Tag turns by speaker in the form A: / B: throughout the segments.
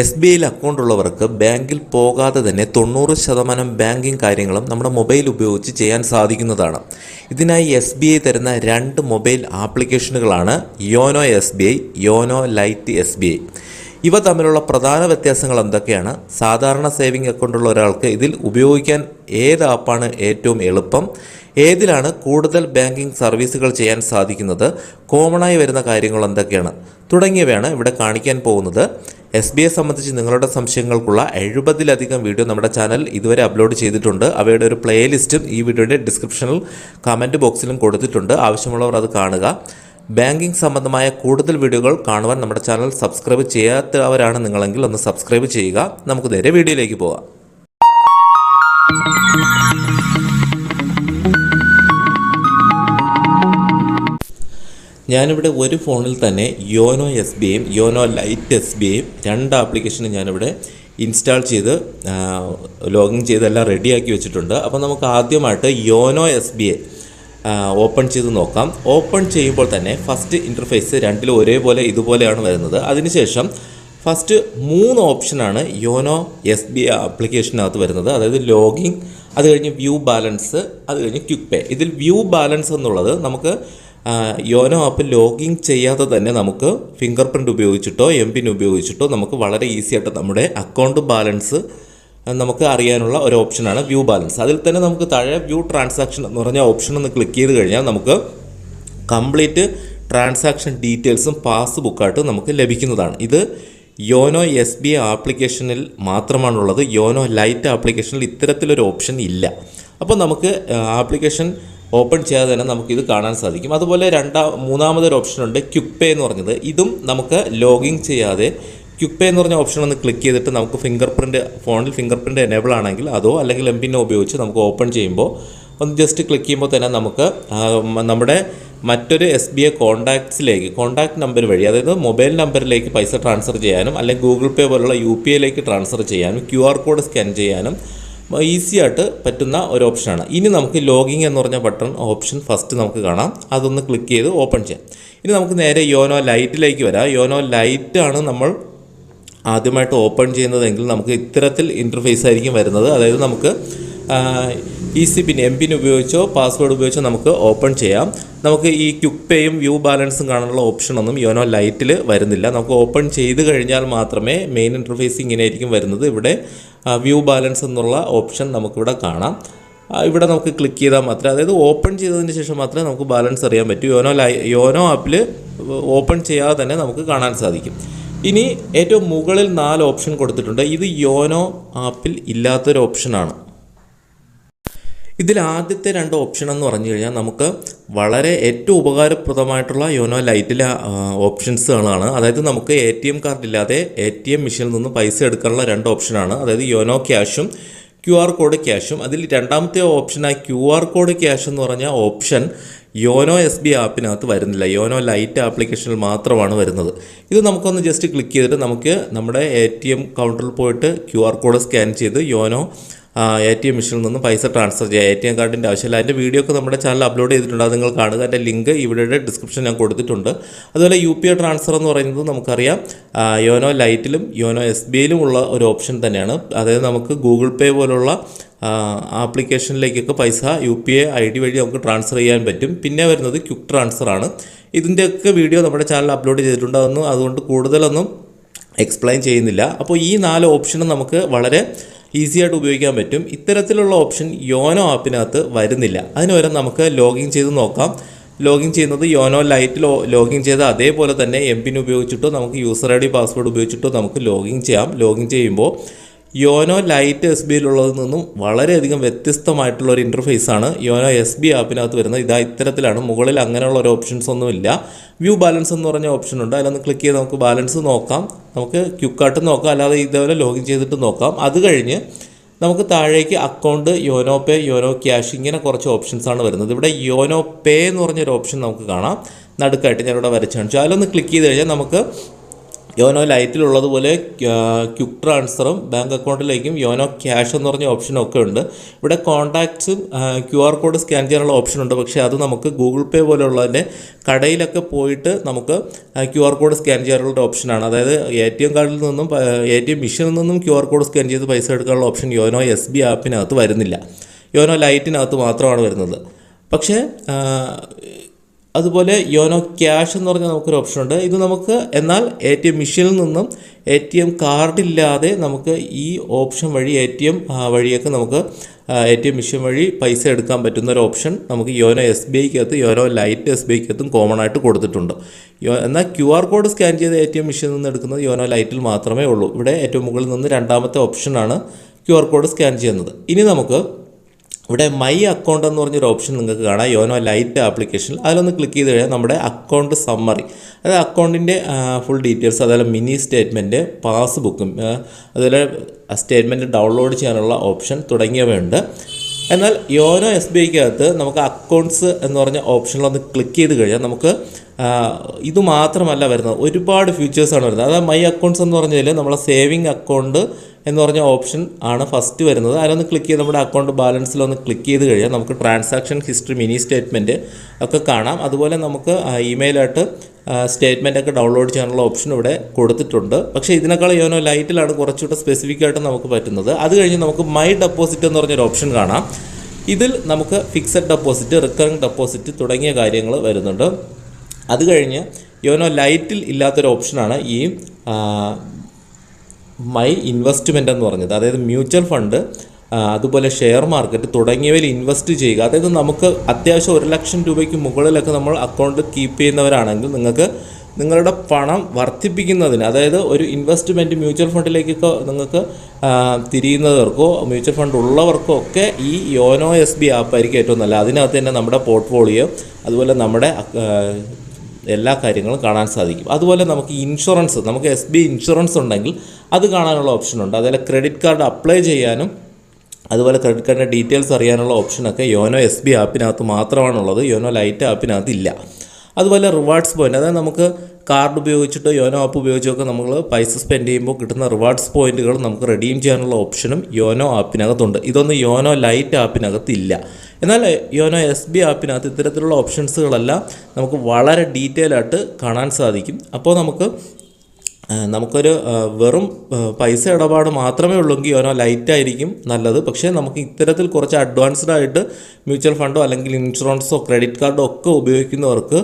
A: S B ഐയിൽ account ഉള്ളവർക്ക് ബാങ്കിൽ പോകാതെ തന്നെ തൊണ്ണൂറ് ശതമാനം ബാങ്കിങ് കാര്യങ്ങളും നമ്മുടെ മൊബൈൽ ഉപയോഗിച്ച് ചെയ്യാൻ സാധിക്കുന്നതാണ്. ഇതിനായി എസ് ബി ഐ തരുന്ന രണ്ട് mobile ആപ്ലിക്കേഷനുകളാണ് YONO S B I YONO lite S B I. ഇവ തമ്മിലുള്ള പ്രധാന വ്യത്യാസങ്ങൾ എന്തൊക്കെയാണ്? സാധാരണ സേവിംഗ് അക്കൗണ്ടുള്ള ഒരാൾക്ക് ഇതിൽ ഉപയോഗിക്കാൻ ഏത് ആപ്പാണ് ഏറ്റവും എളുപ്പം? ഏതിലാണ് കൂടുതൽ ബാങ്കിംഗ് സർവീസുകൾ ചെയ്യാൻ സാധിക്കുന്നത്? കോമണായി വരുന്ന കാര്യങ്ങൾ എന്തൊക്കെയാണ്? തുടങ്ങിയവയാണ് ഇവിടെ കാണിക്കാൻ പോകുന്നത്. എസ് ബി ഐ സംബന്ധിച്ച് നിങ്ങളുടെ സംശയങ്ങൾക്കുള്ള എഴുപതിലധികം വീഡിയോ നമ്മുടെ ചാനൽ ഇതുവരെ അപ്ലോഡ് ചെയ്തിട്ടുണ്ട്. അവയുടെ ഒരു പ്ലേലിസ്റ്റും ഈ വീഡിയോയുടെ ഡിസ്ക്രിപ്ഷനിൽ കമന്റ് ബോക്സിലും കൊടുത്തിട്ടുണ്ട്. ആവശ്യമുള്ളവർ അത് കാണുക. ബാങ്കിംഗ് സംബന്ധമായ കൂടുതൽ വീഡിയോകൾ കാണുവാൻ നമ്മുടെ ചാനൽ സബ്സ്ക്രൈബ് ചെയ്യാത്തവരാണ് നിങ്ങളെങ്കിൽ ഒന്ന് സബ്സ്ക്രൈബ് ചെയ്യുക. നമുക്ക് നേരെ വീഡിയോയിലേക്ക് പോകാം ഞാനിവിടെ ഒരു ഫോണിൽ തന്നെ യോനോ എസ് ബി ഐയും യോനോ ലൈറ്റ് എസ് ബി ഐയും രണ്ട് ആപ്ലിക്കേഷനും ഞാനിവിടെ ഇൻസ്റ്റാൾ ചെയ്ത് ലോഗിൻ ചെയ്തെല്ലാം റെഡിയാക്കി വെച്ചിട്ടുണ്ട്. അപ്പോൾ നമുക്ക് ആദ്യമായിട്ട് YONO S B I open ചെയ്ത് നോക്കാം. ഓപ്പൺ ചെയ്യുമ്പോൾ തന്നെ ഫസ്റ്റ് ഇന്റർഫേസ് രണ്ടിലും ഒരേപോലെ ഇതുപോലെയാണ് വരുന്നത്. അതിനുശേഷം ഫസ്റ്റ് മൂന്ന് ഓപ്ഷനാണ് യോനോ എസ് ബി ഐ ആപ്ലിക്കേഷനകത്ത് വരുന്നത്. അതായത് ലോഗിൻ അത് കഴിഞ്ഞ് വ്യൂ ബാലൻസ് അത് കഴിഞ്ഞ് ക്വിക്ക് പേ. ഇതിൽ വ്യൂ ബാലൻസ് എന്നുള്ളത് നമുക്ക് യോനോ ആപ്പ് ലോഗിൻ ചെയ്യാതെ തന്നെ നമുക്ക് ഫിംഗർ പ്രിന്റ് ഉപയോഗിച്ചിട്ടോ എം പിൻ ഉപയോഗിച്ചിട്ടോ നമുക്ക് വളരെ ഈസി ആയിട്ട് നമ്മുടെ അക്കൗണ്ട് ബാലൻസ് നമുക്ക് അറിയാനുള്ള ഒരു ഓപ്ഷനാണ് വ്യൂ ബാലൻസ് അതിൽ തന്നെ നമുക്ക് താഴെ വ്യൂ ട്രാൻസാക്ഷൻ എന്ന് പറഞ്ഞ ഓപ്ഷൻ ഒന്ന് ക്ലിക്ക് ചെയ്ത് കഴിഞ്ഞാൽ നമുക്ക് കംപ്ലീറ്റ് ട്രാൻസാക്ഷൻ ഡീറ്റെയിൽസും പാസ്ബുക്കായിട്ട് നമുക്ക് ലഭിക്കുന്നതാണ്. ഇത് യോനോ എസ് ബി ഐ ആപ്ലിക്കേഷനിൽ മാത്രമാണുള്ളത്. യോനോ ലൈറ്റ് ആപ്ലിക്കേഷനിൽ ഇത്തരത്തിലൊരു ഓപ്ഷൻ ഇല്ല. അപ്പോൾ നമുക്ക് ആപ്ലിക്കേഷൻ ഓപ്പൺ ചെയ്യാതെ തന്നെ നമുക്കിത് കാണാൻ സാധിക്കും. അതുപോലെ രണ്ടാം മൂന്നാമതൊരു ഓപ്ഷൻ ഉണ്ട് ക്യുപ്പേ എന്ന് പറഞ്ഞത്. ഇതും നമുക്ക് ലോഗിൻ ചെയ്യാതെ ക്യുപ്പേ എന്ന് പറഞ്ഞ ഓപ്ഷൻ ഒന്ന് ക്ലിക്ക് ചെയ്തിട്ട് നമുക്ക് ഫിംഗർ പ്രിന്റ് ഫോണിൽ ഫിംഗർ പ്രിന്റ് എനേബിൾ ആണെങ്കിൽ അതോ അല്ലെങ്കിൽ എം പിന്നോ ഉപയോഗിച്ച് നമുക്ക് ഓപ്പൺ ചെയ്യുമ്പോൾ ഒന്ന് ജസ്റ്റ് ക്ലിക്ക് ചെയ്യുമ്പോൾ തന്നെ നമുക്ക് നമ്മുടെ മറ്റൊരു എസ് ബി ഐ കോൺടാക്ട്സിലേക്ക് കോൺടാക്ട് നമ്പർ വഴി അതായത് മൊബൈൽ നമ്പറിലേക്ക് പൈസ ട്രാൻസ്ഫർ ചെയ്യാനും അല്ലെങ്കിൽ ഗൂഗിൾ പേ പോലുള്ള യു പി ഐയിലേക്ക് ട്രാൻസ്ഫർ ചെയ്യാനും ക്യു ആർ കോഡ് സ്കാൻ ചെയ്യാനും ഈസി ആയിട്ട് പറ്റുന്ന ഒരു ഓപ്ഷനാണ് ഇനി നമുക്ക് ലോഗിങ് എന്ന് പറഞ്ഞ ബട്ടൺ ഓപ്ഷൻ ഫസ്റ്റ് നമുക്ക് കാണാം. അതൊന്ന് ക്ലിക്ക് ചെയ്ത് ഓപ്പൺ ചെയ്യാം. ഇനി നമുക്ക് നേരെ യോനോ ലൈറ്റിലേക്ക് വരാം. യോനോ ലൈറ്റ് ആണ് നമ്മൾ ആദ്യമായിട്ട് ഓപ്പൺ ചെയ്യുന്നതെങ്കിൽ നമുക്ക് ഇത്തരത്തിൽ ഇന്റർഫേസ് ആയിരിക്കും വരുന്നത്. അതായത് നമുക്ക് E C pin M pin ഉപയോഗിച്ചോ പാസ്വേഡ് ഉപയോഗിച്ചോ നമുക്ക് ഓപ്പൺ ചെയ്യാം. നമുക്ക് ഈ ക്യുക്ക് പേയും വ്യൂ ബാലൻസും കാണാനുള്ള ഓപ്ഷനൊന്നും യോനോ ലൈറ്റിൽ വരുന്നില്ല. നമുക്ക് ഓപ്പൺ ചെയ്ത് കഴിഞ്ഞാൽ മാത്രമേ മെയിൻ ഇന്റർഫേസ് ഇങ്ങനെ ആയിരിക്കും വരുന്നത്. ഇവിടെ വ്യൂ ബാലൻസ് എന്നുള്ള ഓപ്ഷൻ നമുക്കിവിടെ കാണാം. ഇവിടെ നമുക്ക് ക്ലിക്ക് ചെയ്താൽ മാത്രമേ അതായത് ഓപ്പൺ ചെയ്തതിന് ശേഷം മാത്രമേ നമുക്ക് ബാലൻസ് അറിയാൻ പറ്റൂ. യോനോ ലൈ യോനോ ആപ്പിൽ ഓപ്പൺ ചെയ്യാതെ തന്നെ നമുക്ക് കാണാൻ സാധിക്കും. ഇനി ഏറ്റവും മുകളിൽ നാല് ഓപ്ഷൻ കൊടുത്തിട്ടുണ്ട്. ഇത് യോനോ ആപ്പിൽ ഇല്ലാത്തൊരു ഓപ്ഷനാണ് ഇതിൽ ആദ്യത്തെ രണ്ട് ഓപ്ഷൻ എന്ന് പറഞ്ഞു കഴിഞ്ഞാൽ നമുക്ക് വളരെ ഏറ്റവും ഉപകാരപ്രദമായിട്ടുള്ള യോനോ ലൈറ്റിലെ ഓപ്ഷൻസുകളാണ്. അതായത് നമുക്ക് എ ടി എം കാർഡ് ഇല്ലാതെ എ ടി എം മെഷീനിൽ നിന്ന് പൈസ എടുക്കാനുള്ള രണ്ട് ഓപ്ഷനാണ്. അതായത് യോനോ ക്യാഷും ക്യു ആർ കോഡ് ക്യാഷും. അതിൽ രണ്ടാമത്തെ ഓപ്ഷനായി ക്യു ആർ കോഡ് ക്യാഷ് എന്ന് പറഞ്ഞ ഓപ്ഷൻ യോനോ എസ് ബി ആപ്പിനകത്ത് വരുന്നില്ല. യോനോ ലൈറ്റ് ആപ്ലിക്കേഷനിൽ മാത്രമാണ് വരുന്നത്. ഇത് നമുക്കൊന്ന് ജസ്റ്റ് ക്ലിക്ക് ചെയ്തിട്ട് നമുക്ക് നമ്മുടെ എ ടി എം കൗണ്ടറിൽ പോയിട്ട് ക്യു ആർ കോഡ് സ്കാൻ ചെയ്ത് യോനോ എ ടി എം മെഷീനിൽ നിന്ന് പൈസ ട്രാൻസ്ഫർ ചെയ്യുക എ ടി എം കാർഡിന്റെ ആവശ്യമില്ല. അതിന്റെ വീഡിയോ ഒക്കെ നമ്മുടെ ചാനൽ അപ്ലോഡ് ചെയ്തിട്ടുണ്ട്. അത് നിങ്ങൾ കാണുക. അതിന്റെ ലിങ്ക് ഇവിടെ ഡിസ്ക്രിപ്ഷൻ ഞാൻ കൊടുത്തിട്ടുണ്ട്. അതുപോലെ യു പി ഐ ട്രാൻസ്ഫർ എന്ന് പറയുന്നത് നമുക്കറിയാം. യോനോ ലൈറ്റിലും യോനോ എസ് ബി ഐയിലും ഉള്ള ഒരു ഓപ്ഷൻ തന്നെയാണ്. അതായത് നമുക്ക് ഗൂഗിൾ പേ പോലുള്ള ആപ്ലിക്കേഷനിലേക്കൊക്കെ പൈസ U P I I D വഴി നമുക്ക് ട്രാൻസ്ഫർ ചെയ്യാൻ പറ്റും. പിന്നെ വരുന്നത് ക്വിക്ക് ട്രാൻസ്ഫർ ആണ്. ഇതിന്റെയൊക്കെ വീഡിയോ നമ്മുടെ ചാനൽ അപ്ലോഡ് ചെയ്തിട്ടുണ്ട്. അതുകൊണ്ട് കൂടുതലൊന്നും എക്സ്പ്ലെയിൻ ചെയ്യുന്നില്ല. അപ്പോൾ ഈ നാല് ഓപ്ഷനും നമുക്ക് വളരെ ഈസി ആയിട്ട് ഉപയോഗിക്കാൻ പറ്റും. ഇത്തരത്തിലുള്ള ഓപ്ഷൻ യോനോ ആപ്പിനകത്ത് വരുന്നില്ല. അതിന് നമുക്ക് ലോഗിൻ ചെയ്ത് നോക്കാം. ലോഗിൻ ചെയ്യുന്നത് യോനോ ലൈറ്റിൽ ലോഗിൻ ചെയ്ത് അതേപോലെ തന്നെ എം പിൻ ഉപയോഗിച്ചിട്ടോ നമുക്ക് യൂസർ ഐ ഡി പാസ്വേഡ് ഉപയോഗിച്ചിട്ടോ നമുക്ക് ലോഗിൻ ചെയ്യാം. ലോഗിൻ ചെയ്യുമ്പോൾ യോനോ ലൈറ്റ് എസ് ബി ഐയിലുള്ളതിൽ നിന്നും വളരെയധികം വ്യത്യസ്തമായിട്ടുള്ള ഒരു ഇന്റർഫേസ് ആണ്. യോനോ എസ് ബി ആപ്പിനകത്ത് വരുന്നത്. ഇതാ ഇത്തരത്തിലാണ്. മുകളിൽ അങ്ങനെയുള്ള ഒരു ഓപ്ഷൻസ് ഒന്നുമില്ല വ്യൂ ബാലൻസ് എന്ന് പറഞ്ഞ ഓപ്ഷൻ ഉണ്ട്. അതിലൊന്ന് ക്ലിക്ക് ചെയ്ത് നമുക്ക് ബാലൻസ് നോക്കാം. നമുക്ക് ക്യുക്കായിട്ട് നോക്കാം. അല്ലാതെ ഇതേപോലെ ലോഗിൻ ചെയ്തിട്ട് നോക്കാം. അത് കഴിഞ്ഞ് നമുക്ക് താഴേക്ക് account YONO pay YONO cash ഇങ്ങനെ കുറച്ച് ഓപ്ഷൻസ് ആണ് വരുന്നത്. ഇവിടെ യോനോ പേ എന്ന് പറഞ്ഞൊരു ഓപ്ഷൻ നമുക്ക് കാണാം. നടുക്കായിട്ട് ഞാനിവിടെ വരച്ച് കാണിച്ചു. അതിലൊന്ന് ക്ലിക്ക് ചെയ്ത് കഴിഞ്ഞാൽ നമുക്ക് യോനോ ലൈറ്റിലുള്ളതുപോലെ ക്യുക്ക് ട്രാൻസ്ഫറും ബാങ്ക് അക്കൗണ്ടിലേക്കും യോനോ ക്യാഷ് എന്ന് പറഞ്ഞ ഓപ്ഷനും ഒക്കെ ഉണ്ട്. ഇവിടെ കോൺടാക്ട്സും ക്യു ആർ കോഡ് സ്കാൻ ചെയ്യാനുള്ള ഓപ്ഷൻ ഉണ്ട്. പക്ഷേ അത് നമുക്ക് ഗൂഗിൾ പേ പോലെയുള്ളതിന്റെ കടയിലൊക്കെ പോയിട്ട് നമുക്ക് ക്യു ആർ കോഡ് സ്കാൻ ചെയ്യാനുള്ള ഓപ്ഷനാണ് അതായത് എ ടി എം കാർഡിൽ നിന്നും എ ടി എം മെഷീനിൽ നിന്നും ക്യു ആർ കോഡ് സ്കാൻ ചെയ്ത് പൈസ എടുക്കാനുള്ള ഓപ്ഷൻ യോനോ എസ് ബി ആപ്പിനകത്ത് വരുന്നില്ല. യോനോ ലൈറ്റിനകത്ത് മാത്രമാണ് വരുന്നത്. പക്ഷേ അതുപോലെ യോനോ ക്യാഷ് എന്ന് പറഞ്ഞാൽ നമുക്കൊരു ഓപ്ഷൻ ഉണ്ട്. ഇത് നമുക്ക് എന്നാൽ എ ടി എം മെഷീനിൽ നിന്നും എ ടി എം കാർഡില്ലാതെ നമുക്ക് ഈ ഓപ്ഷൻ വഴി എ ടി എം വഴിയൊക്കെ നമുക്ക് എ ടി എം മെഷീൻ വഴി പൈസ എടുക്കാൻ പറ്റുന്ന ഒരു ഓപ്ഷൻ നമുക്ക് യോനോ എസ് ബി ഐക്കകത്ത് യോനോ ലൈറ്റ് എസ് ബി ഐക്കകത്തും കോമൺ ആയിട്ട് കൊടുത്തിട്ടുണ്ട്. എന്നാൽ ക്യു ആർ കോഡ് സ്കാൻ ചെയ്ത് എ ടി എം മെഷീനിൽ നിന്ന് എടുക്കുന്നത് യോനോ ലൈറ്റിൽ മാത്രമേ ഉള്ളൂ. ഇവിടെ ഏറ്റവും മുകളിൽ നിന്ന് രണ്ടാമത്തെ ഓപ്ഷനാണ് ക്യു ആർ കോഡ് സ്കാൻ ചെയ്യുന്നത്. ഇനി നമുക്ക് ഇവിടെ മൈ അക്കൗണ്ട് എന്ന് പറഞ്ഞൊരു ഓപ്ഷൻ നിങ്ങൾക്ക് കാണാം. യോനോ ലൈറ്റ് ആപ്ലിക്കേഷനിൽ അതിലൊന്ന് ക്ലിക്ക് ചെയ്ത് കഴിഞ്ഞാൽ നമ്മുടെ അക്കൗണ്ട് സമ്മറി അതായത് അക്കൗണ്ടിന്റെ ഫുൾ ഡീറ്റെയിൽസ് അതായത് മിനി സ്റ്റേറ്റ്മെന്റ് പാസ്ബുക്കും അതുപോലെ സ്റ്റേറ്റ്മെന്റ് ഡൗൺലോഡ് ചെയ്യാനുള്ള ഓപ്ഷൻ തുടങ്ങിയവയുണ്ട്. എന്നാൽ യോനോ എസ് ബി ഐക്കകത്ത് നമുക്ക് അക്കൗണ്ട്സ് എന്ന് പറഞ്ഞ ഓപ്ഷനിലൊന്ന് ക്ലിക്ക് ചെയ്ത് കഴിഞ്ഞാൽ നമുക്ക് ഇത് മാത്രമല്ല വരുന്നത്. ഒരുപാട് ഫീച്ചേഴ്സാണ് വരുന്നത്. അതായത് മൈ അക്കൗണ്ട്സ് എന്ന് പറഞ്ഞാൽ നമ്മളെ സേവിങ് അക്കൗണ്ട് എന്ന് പറഞ്ഞ ഓപ്ഷൻ ആണ് ഫസ്റ്റ് വരുന്നത്. അതിലൊന്ന് ക്ലിക്ക് ചെയ്ത് നമ്മുടെ അക്കൗണ്ട് ബാലൻസിലൊന്ന് ക്ലിക്ക് ചെയ്ത് കഴിഞ്ഞാൽ നമുക്ക് ട്രാൻസാക്ഷൻ ഹിസ്റ്ററി മിനി സ്റ്റേറ്റ്മെന്റ് ഒക്കെ കാണാം. അതുപോലെ നമുക്ക് ഇമെയിലായിട്ട് സ്റ്റേറ്റ്മെന്റ് ഒക്കെ ഡൗൺലോഡ് ചെയ്യാനുള്ള ഓപ്ഷൻ ഇവിടെ കൊടുത്തിട്ടുണ്ട്. പക്ഷേ ഇതിനേക്കാൾ യോനോ ലൈറ്റിലാണ് കുറച്ചുകൂടെ സ്പെസിഫിക് ആയിട്ട് നമുക്ക് പറ്റുന്നത്. അത് കഴിഞ്ഞ് നമുക്ക് മൈ ഡെപ്പോസിറ്റ് എന്ന് പറഞ്ഞൊരു ഓപ്ഷൻ കാണാം. ഇതിൽ നമുക്ക് ഫിക്സഡ് ഡെപ്പോസിറ്റ് റിക്കറിങ് ഡെപ്പോസിറ്റ് തുടങ്ങിയ കാര്യങ്ങൾ വരുന്നുണ്ട്. അത് കഴിഞ്ഞ് യോനോ ലൈറ്റിൽ ഇല്ലാത്തൊരു ഓപ്ഷനാണ് ഈ മൈ ഇൻവെസ്റ്റ്മെന്റ് എന്ന് പറഞ്ഞത്. അതായത് മ്യൂച്വൽ ഫണ്ട് അതുപോലെ ഷെയർ മാർക്കറ്റ് തുടങ്ങിയവയിൽ ഇൻവെസ്റ്റ് ചെയ്യുക. അതായത് നമുക്ക് അത്യാവശ്യം ഒരു ലക്ഷം രൂപയ്ക്ക് മുകളിലൊക്കെ നമ്മൾ അക്കൗണ്ട് കീപ്പ് ചെയ്യുന്നവരാണെങ്കിൽ നിങ്ങൾക്ക് നിങ്ങളുടെ പണം വർദ്ധിപ്പിക്കുന്നതിന് അതായത് ഒരു ഇൻവെസ്റ്റ്മെന്റ് മ്യൂച്വൽ ഫണ്ടിലേക്കൊക്കെ നിങ്ങൾക്ക് തിരിയുന്നവർക്കോ മ്യൂച്വൽ ഫണ്ട് ഉള്ളവർക്കോ ഒക്കെ ഈ യോനോ എസ് ബി ആപ്പായിരിക്കും ഏറ്റവും നല്ലത്. അതിനകത്ത് തന്നെ നമ്മുടെ പോർട്ട്ഫോളിയോ അതുപോലെ നമ്മുടെ എല്ലാ കാര്യങ്ങളും കാണാൻ സാധിക്കും. അതുപോലെ നമുക്ക് ഇൻഷുറൻസ് നമുക്ക് എസ് ബി ഇൻഷുറൻസ് ഉണ്ടെങ്കിൽ അത് കാണാനുള്ള ഓപ്ഷനുണ്ട് അതുപോലെ ക്രെഡിറ്റ് കാർഡ് അപ്ലൈ ചെയ്യാനും അതുപോലെ ക്രെഡിറ്റ് കാർഡിന്റെ ഡീറ്റെയിൽസ് അറിയാനുള്ള ഓപ്ഷനൊക്കെ യോനോ എസ് ബി ആപ്പിനകത്ത് മാത്രമാണുള്ളത്. യോനോ ലൈറ്റ് ആപ്പിനകത്ത് ഇല്ല. അതുപോലെ റിവാർഡ്സ് പോയിന്റ് അതായത് നമുക്ക് കാർഡ് ഉപയോഗിച്ചിട്ടോ യോനോ ആപ്പ് ഉപയോഗിച്ചൊക്കെ നമ്മൾ പൈസ സ്പെൻഡ് ചെയ്യുമ്പോൾ കിട്ടുന്ന റിവാർഡ്സ് പോയിന്റുകൾ നമുക്ക് റെഡീം ചെയ്യാനുള്ള ഓപ്ഷനും യോനോ ആപ്പിനകത്തുണ്ട് ഇതൊന്നും യോനോ ലൈറ്റ് ആപ്പിനകത്ത് ഇല്ല. എന്നാൽ യോനോ എസ് ബി ആപ്പിനകത്ത് ഇത്തരത്തിലുള്ള ഓപ്ഷൻസുകളെല്ലാം നമുക്ക് വളരെ ഡീറ്റെയിൽ ആയിട്ട് കാണാൻ സാധിക്കും. അപ്പോൾ നമുക്ക് നമുക്കൊരു വെറും പൈസ ഇടപാട് മാത്രമേ ഉള്ളെങ്കിൽ യോനോ ലൈറ്റ് ആയിരിക്കും നല്ലത്. പക്ഷേ നമുക്ക് ഇത്തരത്തിൽ കുറച്ച് അഡ്വാൻസ്ഡ് ആയിട്ട് മ്യൂച്വൽ ഫണ്ടോ അല്ലെങ്കിൽ ഇൻഷുറൻസോ ക്രെഡിറ്റ് കാർഡോ ഒക്കെ ഉപയോഗിക്കുന്നവർക്ക്